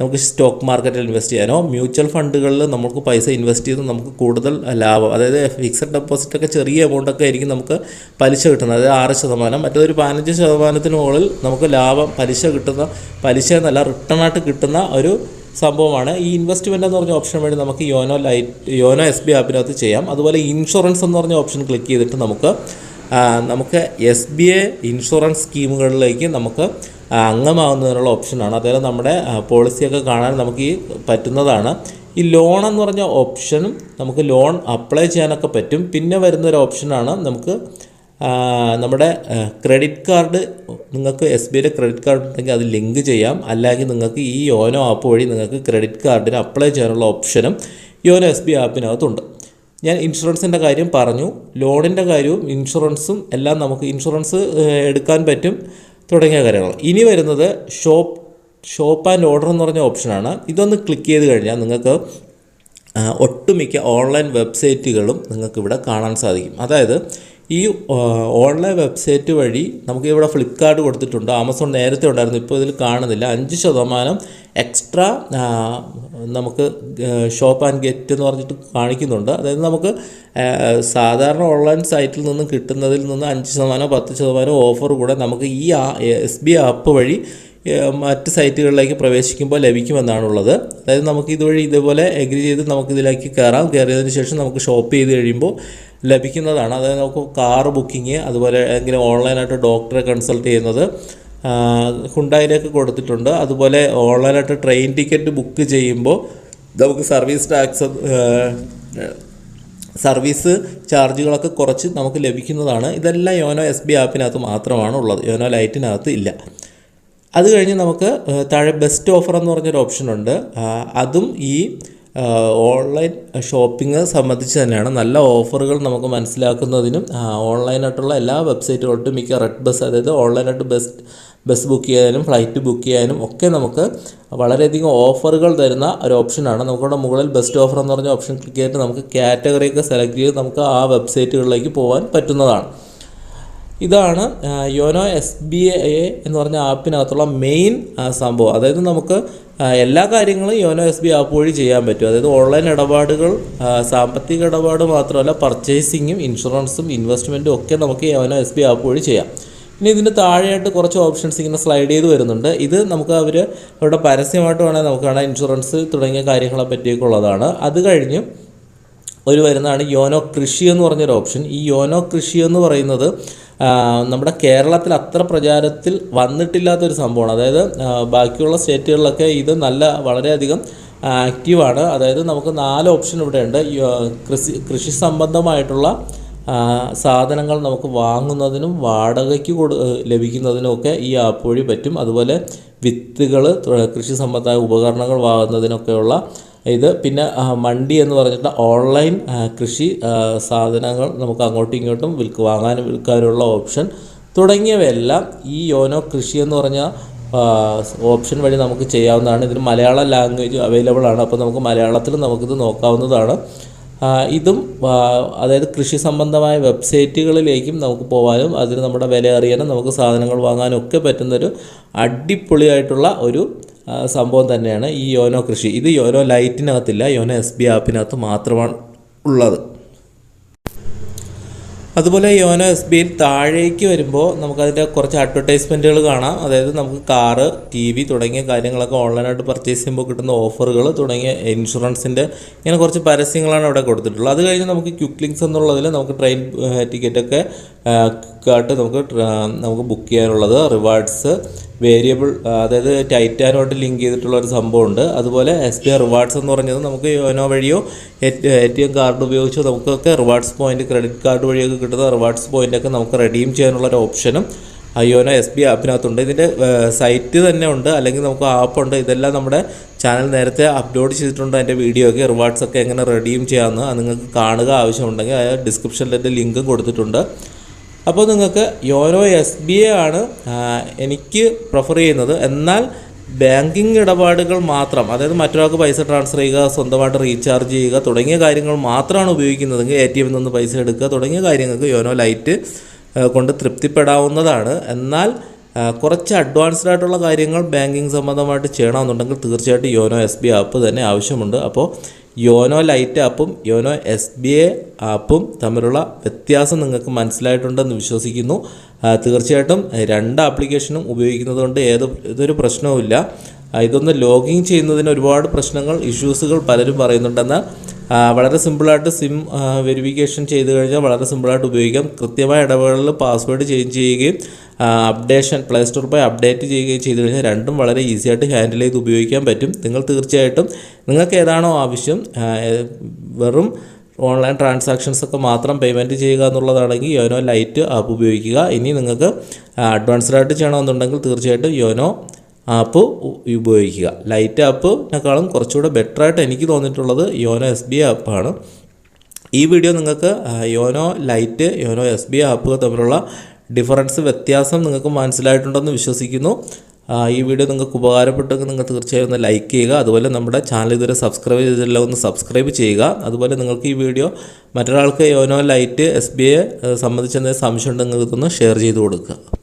A: നമുക്ക് സ്റ്റോക്ക് മാർക്കറ്റിൽ ഇൻവെസ്റ്റ് ചെയ്യാനോ മ്യൂച്വൽ ഫണ്ടുകളിൽ നമുക്ക് പൈസ ഇൻവെസ്റ്റ് ചെയ്ത് നമുക്ക് കൂടുതൽ ലാഭം അതായത് ഫിക്സഡ് ഡെപ്പോസിറ്റൊക്കെ ചെറിയ എമൗണ്ടൊക്കെ ആയിരിക്കും നമുക്ക് പലിശ കിട്ടുന്നത് അതായത് ആറ് ശതമാനം. മറ്റൊരു പതിനഞ്ച് ശതമാനത്തിന് മുകളിൽ നമുക്ക് ലാഭം പലിശ കിട്ടുന്ന പലിശ എന്നല്ല റിട്ടേൺ ആയിട്ട് കിട്ടുന്ന ഒരു സംഭവമാണ്. ഈ ഇൻവെസ്റ്റ്മെന്റ് എന്ന് പറഞ്ഞ ഓപ്ഷൻ വേണ്ടി നമുക്ക് YONO lite YONO S B ആപ്പിനകത്ത് ചെയ്യാം. അതുപോലെ ഇൻഷുറൻസ് എന്ന് പറഞ്ഞ ഓപ്ഷൻ ക്ലിക്ക് ചെയ്തിട്ട് നമുക്ക് നമുക്ക് എസ് ബി ഐ ഇൻഷുറൻസ് സ്കീമുകളിലേക്ക് നമുക്ക് അംഗമാകുന്നതിനുള്ള ഓപ്ഷനാണ്. അതായത് നമ്മുടെ പോളിസിയൊക്കെ കാണാൻ നമുക്ക് ഈ പറ്റുന്നതാണ്. ഈ ലോൺ എന്ന് പറഞ്ഞ ഓപ്ഷനും നമുക്ക് ലോൺ അപ്ലൈ ചെയ്യാനൊക്കെ പറ്റും. പിന്നെ വരുന്നൊരു ഓപ്ഷനാണ് നമുക്ക് നമ്മുടെ ക്രെഡിറ്റ് കാർഡ് നിങ്ങൾക്ക് എസ് ബി ഐയുടെ ക്രെഡിറ്റ് കാർഡ് ഉണ്ടെങ്കിൽ അത് ലിങ്ക് ചെയ്യാം. അല്ലെങ്കിൽ നിങ്ങൾക്ക് ഈ യോനോ ആപ്പ് വഴി നിങ്ങൾക്ക് ക്രെഡിറ്റ് കാർഡിന് അപ്ലൈ ചെയ്യാനുള്ള ഓപ്ഷനും യോനോ എസ് ബി ആപ്പിനകത്തുണ്ട്. ഞാൻ ഇൻഷുറൻസിന്റെ കാര്യം പറഞ്ഞു. ലോണിന്റെ കാര്യവും ഇൻഷുറൻസും എല്ലാം നമുക്ക് ഇൻഷുറൻസ് എടുക്കാൻ പറ്റും തുടങ്ങിയ കാര്യങ്ങൾ. ഇനി വരുന്നത് ഷോപ്പ് ഷോപ്പ് ആൻഡ് ഓർഡർ എന്ന് പറഞ്ഞ ഓപ്ഷനാണ്. ഇതൊന്ന് ക്ലിക്ക് ചെയ്ത് കഴിഞ്ഞാൽ നിങ്ങൾക്ക് ഒട്ടുമിക്ക ഓൺലൈൻ വെബ്സൈറ്റുകളും നിങ്ങൾക്ക് ഇവിടെ കാണാൻ സാധിക്കും. അതായത് ഈ ഓൺലൈൻ വെബ്സൈറ്റ് വഴി നമുക്ക് ഇവിടെ ഫ്ലിപ്കാർട്ട് കൊടുത്തിട്ടുണ്ട്. ആമസോൺ നേരത്തെ ഉണ്ടായിരുന്നു. ഇപ്പോൾ ഇതിൽ കാണുന്നില്ല. അഞ്ച് ശതമാനം എക്സ്ട്രാ നമുക്ക് ഷോപ്പ് ആൻഡ് ഗെറ്റ് എന്ന് പറഞ്ഞിട്ട് കാണിക്കുന്നുണ്ട്. അതായത് നമുക്ക് സാധാരണ ഓൺലൈൻ സൈറ്റിൽ നിന്ന് കിട്ടുന്നതിൽ നിന്ന് അഞ്ച് ശതമാനം പത്ത് ശതമാനം ഓഫർ കൂടെ നമുക്ക് ഈ എസ് ബി ആപ്പ് വഴി മറ്റ് സൈറ്റുകളിലേക്ക് പ്രവേശിക്കുമ്പോൾ ലഭിക്കുമെന്നാണുള്ളത്. അതായത് നമുക്ക് ഇതുവഴി ഇതുപോലെ എഗ്രി ചെയ്ത് നമുക്ക് ഇതിലേക്ക് കയറാം. കയറിയതിന് ശേഷം നമുക്ക് ഷോപ്പ് ചെയ്ത് കഴിയുമ്പോൾ ലഭിക്കുന്നതാണ്. അതായത് നമുക്ക് കാർ ബുക്കിംഗ് അതുപോലെ എങ്കിലും ഓൺലൈനായിട്ട് ഡോക്ടറെ കൺസൾട്ട് ചെയ്യുന്നത് ഹുണ്ടായിലേക്ക് കൊടുത്തിട്ടുണ്ട്. അതുപോലെ ഓൺലൈനായിട്ട് ട്രെയിൻ ടിക്കറ്റ് ബുക്ക് ചെയ്യുമ്പോൾ നമുക്ക് സർവീസ് ടാക്സ് സർവീസ് ചാർജുകളൊക്കെ കുറച്ച് നമുക്ക് ലഭിക്കുന്നതാണ്. ഇതെല്ലാം യോനോ എസ് ബി ആപ്പിനകത്ത് മാത്രമാണ് ഉള്ളത് യോനോ ലൈറ്റിനകത്ത് ഇല്ല. അത് കഴിഞ്ഞ് നമുക്ക് താഴെ ബെസ്റ്റ് ഓഫർ എന്ന് പറഞ്ഞൊരു ഓപ്ഷൻ ഉണ്ട്. അതും ഈ ഓൺലൈൻ ഷോപ്പിംഗ് സംബന്ധിച്ച് തന്നെയാണ്. നല്ല ഓഫറുകൾ നമുക്ക് മനസ്സിലാക്കുന്നതിനും ഓൺലൈനായിട്ടുള്ള എല്ലാ വെബ്സൈറ്റുകളിലും മിക്ക റെഡ് ബസ് അതായത് ഓൺലൈനായിട്ട് ബെസ്റ്റ് ബസ് ബുക്ക് ചെയ്യാനും ഫ്ലൈറ്റ് ബുക്ക് ചെയ്യാനും ഒക്കെ നമുക്ക് വളരെയധികം ഓഫറുകൾ തരുന്ന ഒരു ഓപ്ഷനാണ് നമുക്കവിടെ മുകളിൽ ബെസ്റ്റ് ഓഫർ എന്ന് പറഞ്ഞ ഓപ്ഷൻ ക്ലിക്ക് ചെയ്തിട്ട് നമുക്ക് കാറ്റഗറിയൊക്കെ സെലക്ട് ചെയ്ത് നമുക്ക് ആ വെബ്സൈറ്റുകളിലേക്ക് പോകാൻ പറ്റുന്നതാണ്. ഇതാണ് യോനോ എസ് ബി എ എന്ന് പറഞ്ഞ ആപ്പിനകത്തുള്ള മെയിൻ സംഭവം. അതായത് നമുക്ക് എല്ലാ കാര്യങ്ങളും യോനോ എസ് ബി ആപ്പ് വഴി ചെയ്യാൻ പറ്റും. അതായത് ഓൺലൈൻ ഇടപാടുകൾ സാമ്പത്തിക ഇടപാട് മാത്രമല്ല പർച്ചേസിങ്ങും ഇൻഷുറൻസും ഇൻവെസ്റ്റ്മെന്റും ഒക്കെ നമുക്ക് യോനോ എസ് ബി ആപ്പ് വഴി ചെയ്യാം. ഇനി ഇതിന്റെ താഴെയായിട്ട് കുറച്ച് ഓപ്ഷൻസ് ഇങ്ങനെ സ്ലൈഡ് ചെയ്ത് വരുന്നുണ്ട്. ഇത് നമുക്ക് അവർ അവരുടെ പരസ്യമായിട്ട് വേണമെങ്കിൽ നമുക്ക് കാണാം. ഇൻഷുറൻസ് തുടങ്ങിയ കാര്യങ്ങളെ പറ്റിയൊക്കെ ഉള്ളതാണ് അത് കഴിഞ്ഞ് ഒരു വരുന്നതാണ് യോനോ കൃഷി എന്ന് പറഞ്ഞൊരു ഓപ്ഷൻ ഈ യോനോ കൃഷി എന്ന് പറയുന്നത് നമ്മുടെ കേരളത്തിൽ അത്ര പ്രചാരത്തിൽ വന്നിട്ടില്ലാത്തൊരു സംഭവമാണ്. അതായത് ബാക്കിയുള്ള സ്റ്റേറ്റുകളിലൊക്കെ ഇത് നല്ല വളരെയധികം ആക്റ്റീവാണ്. അതായത് നമുക്ക് നാല് ഓപ്ഷൻ ഇവിടെ ഉണ്ട് കൃഷി കൃഷി സംബന്ധമായിട്ടുള്ള സാധനങ്ങൾ നമുക്ക് വാങ്ങുന്നതിനും വാടകയ്ക്ക് കൊടു ലഭിക്കുന്നതിനും ഒക്കെ ഈ ആപ്പ് വഴി പറ്റും. അതുപോലെ വിത്തുകൾ കൃഷി സംബന്ധമായ ഉപകരണങ്ങൾ വാങ്ങുന്നതിനൊക്കെയുള്ള ഇത് പിന്നെ മണ്ടി എന്ന് പറഞ്ഞിട്ട് ഓൺലൈൻ കൃഷി സാധനങ്ങൾ നമുക്ക് അങ്ങോട്ടും ഇങ്ങോട്ടും വിൽക്ക് വാങ്ങാനും വിൽക്കാനുള്ള ഓപ്ഷൻ തുടങ്ങിയവയെല്ലാം ഈ യോനോ കൃഷി എന്ന് പറഞ്ഞ ഓപ്ഷൻ വഴി നമുക്ക് ചെയ്യാവുന്നതാണ്. ഇതിന് മലയാള ലാംഗ്വേജ് അവൈലബിൾ ആണ്. അപ്പോൾ നമുക്ക് മലയാളത്തിൽ നമുക്കിത് നോക്കാവുന്നതാണ്. ഇതും അതായത് കൃഷി സംബന്ധമായ വെബ്സൈറ്റുകളിലേക്കും നമുക്ക് പോകാനും അതിന് നമ്മുടെ വില അറിയാനും നമുക്ക് സാധനങ്ങൾ വാങ്ങാനും ഒക്കെ പറ്റുന്നൊരു അടിപൊളിയായിട്ടുള്ള ഒരു സംഭവം തന്നെയാണ് ഈ യോനോ കൃഷി. ഇത് യോനോ ലൈറ്റിനകത്തില്ല യോനോ എസ് ബി ആപ്പിനകത്ത് മാത്രമാണ് ഉള്ളത്. അതുപോലെ യോനോ എസ് ബിയിൽ താഴേക്ക് വരുമ്പോൾ നമുക്കതിന്റെ കുറച്ച് അഡ്വർടൈസ്മെന്റുകൾ കാണാം. അതായത് നമുക്ക് കാറ് ടി വി തുടങ്ങിയ കാര്യങ്ങളൊക്കെ ഓൺലൈനായിട്ട് പർച്ചേസ് ചെയ്യുമ്പോൾ കിട്ടുന്ന ഓഫറുകൾ തുടങ്ങിയ ഇൻഷുറൻസിന്റെ ഇങ്ങനെ കുറച്ച് പരസ്യങ്ങളാണ് അവിടെ കൊടുത്തിട്ടുള്ളത്. അത് കഴിഞ്ഞ് നമുക്ക് ക്വിക്ക് ലിങ്ക്സ് എന്നുള്ളതിൽ നമുക്ക് ട്രെയിൻ ടിക്കറ്റൊക്കെ കാട്ട് നമുക്ക് നമുക്ക് ബുക്ക് ചെയ്യാനുള്ളത് റിവാർഡ്സ് വേരിയബിൾ അതായത് ടൈറ്റാനുമായിട്ട് ലിങ്ക് ചെയ്തിട്ടുള്ള ഒരു സംഭവമുണ്ട്. അതുപോലെ എസ് ബി ഐ റിവാർഡ്സ് എന്ന് പറഞ്ഞത് നമുക്ക് യോനോ വഴിയോ എ ടി എം കാർഡ് ഉപയോഗിച്ചോ നമുക്കൊക്കെ റിവാർഡ്സ് പോയിന്റ് ക്രെഡിറ്റ് കാർഡ് വഴിയൊക്കെ കിട്ടുന്ന റിവാർഡ്സ് പോയിന്റൊക്കെ നമുക്ക് റെഡീം ചെയ്യാനുള്ള ഒരു ഓപ്ഷനും യോനോ എസ് ബി ആപ്പിനകത്തുണ്ട് ഇതിന്റെ സൈറ്റ് തന്നെ ഉണ്ട്. അല്ലെങ്കിൽ നമുക്ക് ആപ്പുണ്ട് ഇതെല്ലാം നമ്മുടെ ചാനൽ നേരത്തെ അപ്ലോഡ് ചെയ്തിട്ടുണ്ട്. അതിന്റെ വീഡിയോ ഒക്കെ റിവാർഡ്സ് ഒക്കെ എങ്ങനെ റെഡീം ചെയ്യാമെന്ന് നിങ്ങൾക്ക് കാണുക ആവശ്യമുണ്ടെങ്കിൽ ഡിസ്ക്രിപ്ഷനിൽ എന്റെ ലിങ്ക് കൊടുത്തിട്ടുണ്ട്. അപ്പോൾ നിങ്ങൾക്ക് യോനോ എസ് ബി ഐ ആണ് എനിക്ക് പ്രിഫർ ചെയ്യുന്നത്. എന്നാൽ ബാങ്കിങ് ഇടപാടുകൾ മാത്രം അതായത് മറ്റൊരാൾക്ക് പൈസ ട്രാൻസ്ഫർ ചെയ്യുക സ്വന്തമായിട്ട് റീചാർജ് ചെയ്യുക തുടങ്ങിയ കാര്യങ്ങൾ മാത്രമാണ് ഉപയോഗിക്കുന്നതെങ്കിൽ എ ടി എമ്മിൽ നിന്ന് പൈസ എടുക്കുക തുടങ്ങിയ കാര്യങ്ങൾക്ക് യോനോ ലൈറ്റ് കൊണ്ട് തൃപ്തിപ്പെടാവുന്നതാണ്. എന്നാൽ കുറച്ച് അഡ്വാൻസ്ഡ് ആയിട്ടുള്ള കാര്യങ്ങൾ ബാങ്കിങ് സംബന്ധമായിട്ട് ചെയ്യണമെന്നുണ്ടെങ്കിൽ തീർച്ചയായിട്ടും യോനോ എസ് ബി ആപ്പ് തന്നെ ആവശ്യമുണ്ട്. അപ്പോൾ യോനോ ലൈറ്റ് ആപ്പും യോനോ എസ് ബി എ ആപ്പും തമ്മിലുള്ള വ്യത്യാസം നിങ്ങൾക്ക് മനസ്സിലായിട്ടുണ്ടെന്ന് വിശ്വസിക്കുന്നു. തീർച്ചയായിട്ടും രണ്ട് ആപ്ലിക്കേഷനും ഉപയോഗിക്കുന്നത് കൊണ്ട് ഏത് ഇതൊരു പ്രശ്നവുമില്ല ഇതൊന്ന് ലോഗിൻ ചെയ്യുന്നതിന് ഒരുപാട് പ്രശ്നങ്ങൾ ഇഷ്യൂസുകൾ പലരും പറയുന്നുണ്ടെന്നാൽ വളരെ സിമ്പിളായിട്ട് സിം വെരിഫിക്കേഷൻ ചെയ്ത് കഴിഞ്ഞാൽ വളരെ സിമ്പിളായിട്ട് ഉപയോഗിക്കാം. കൃത്യമായ ഇടവേളകളിൽ പാസ്വേഡ് ചേഞ്ച് ചെയ്യുകയും അപ്ഡേഷൻ പ്ലേ സ്റ്റോർ പോയി അപ്ഡേറ്റ് ചെയ്യുകയും ചെയ്തു കഴിഞ്ഞാൽ രണ്ടും വളരെ ഈസി ആയിട്ട് ഹാൻഡിൽ ചെയ്ത് ഉപയോഗിക്കാൻ പറ്റും. നിങ്ങൾ തീർച്ചയായിട്ടും നിങ്ങൾക്ക് ഏതാണോ ആവശ്യം വെറും ഓൺലൈൻ ട്രാൻസാക്ഷൻസ് ഒക്കെ മാത്രം പേയ്മെന്റ് ചെയ്യുക എന്നുള്ളതാണെങ്കിൽ യോനോ ലൈറ്റ് ആപ്പ് ഉപയോഗിക്കുക. ഇനി നിങ്ങൾക്ക് അഡ്വാൻസ്ഡ് ആയിട്ട് ചെയ്യണമെന്നുണ്ടെങ്കിൽ തീർച്ചയായിട്ടും യോനോ ആപ്പ് ഉപയോഗിക്കുക. ലൈറ്റ് ആപ്പിനേക്കാളും കുറച്ചുകൂടെ ബെറ്റർ ആയിട്ട് എനിക്ക് തോന്നിയിട്ടുള്ളത് യോനോ എസ് ബി ആപ്പാണ് ഈ വീഡിയോ നിങ്ങൾക്ക് YONO lite YONO S B app തമ്മിലുള്ള ഡിഫറൻസ് വ്യത്യാസം നിങ്ങൾക്ക് മനസ്സിലായിട്ടുണ്ടെന്ന് വിശ്വസിക്കുന്നു. ഈ വീഡിയോ നിങ്ങൾക്ക് ഉപകാരപ്പെട്ടെങ്കിൽ നിങ്ങൾ തീർച്ചയായും ഒന്ന് ലൈക്ക് ചെയ്യുക. അതുപോലെ നമ്മുടെ ചാനൽ ഇതുവരെ സബ്സ്ക്രൈബ് ചെയ്തിട്ടില്ല ഒന്ന് സബ്സ്ക്രൈബ് ചെയ്യുക. അതുപോലെ നിങ്ങൾക്ക് ഈ വീഡിയോ മറ്റൊരാൾക്ക് YONO lite S B I സംബന്ധിച്ച് എന്തെങ്കിലും സംശയം ഉണ്ടെങ്കിൽ ഇതൊന്ന് ഷെയർ ചെയ്ത് കൊടുക്കുക.